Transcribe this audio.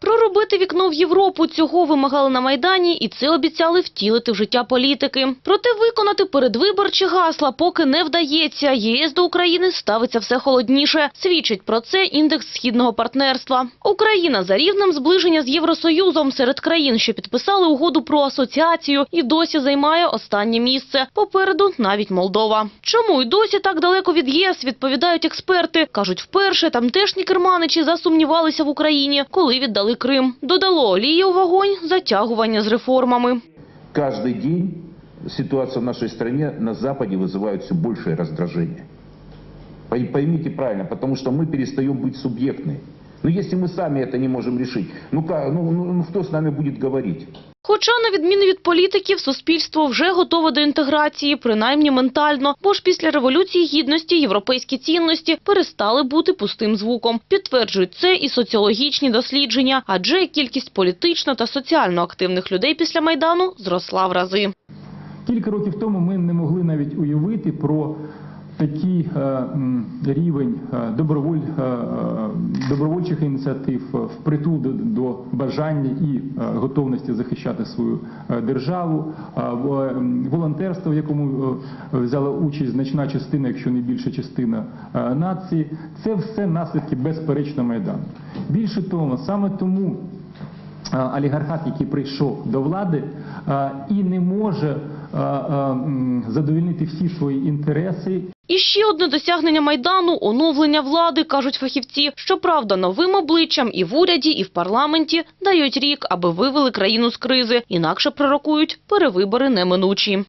Проробити вікно в Європу цього вимагали на Майдані, і це обіцяли втілити в життя політики. Проте виконати передвиборчі гасла поки не вдається. ЄС до України ставиться все холодніше. Свідчить про це індекс східного партнерства. Україна за рівнем зближення з Євросоюзом серед країн, що підписали угоду про асоціацію, і досі займає останнє місце. Попереду навіть Молдова. Чому й досі так далеко від ЄС, відповідають експерти. Кажуть, вперше тамтешні керманичі засумнівалися в Україні, коли віддали Крим. Додало олії у вогонь затягування з реформами. Каждый день ситуация в нашей стране на Западе вызывает все большее раздражение. Пой- Поймите правильно, потому что мы перестаем быть субъектны. Но если мы сами это не можем решить, ну, ну, ну, ну кто с нами будет говорить? Хоча, на відміну від політиків, суспільство вже готове до інтеграції, принаймні ментально, бо ж після Революції Гідності європейські цінності перестали бути пустим звуком. Підтверджують це і соціологічні дослідження, адже кількість політично та соціально активних людей після Майдану зросла в рази. Кілька років тому ми не могли навіть уявити про такий е, рівень е, доброволь, е, добровольчих ініціатив, е, впритул до, бажання і е, готовності захищати свою е, державу, волонтерство, в якому взяла участь значна частина, якщо не більша частина нації. Це все наслідки безперечно Майдану. Більше того, саме тому олігархат, який прийшов до влади і не може е, е, м, задовольнити всі свої інтереси І ще одне досягнення Майдану – оновлення влади, кажуть фахівці. Щоправда, новим обличчям і в уряді, і в парламенті дають рік, аби вивели країну з кризи. Інакше пророкують перевибори неминучі.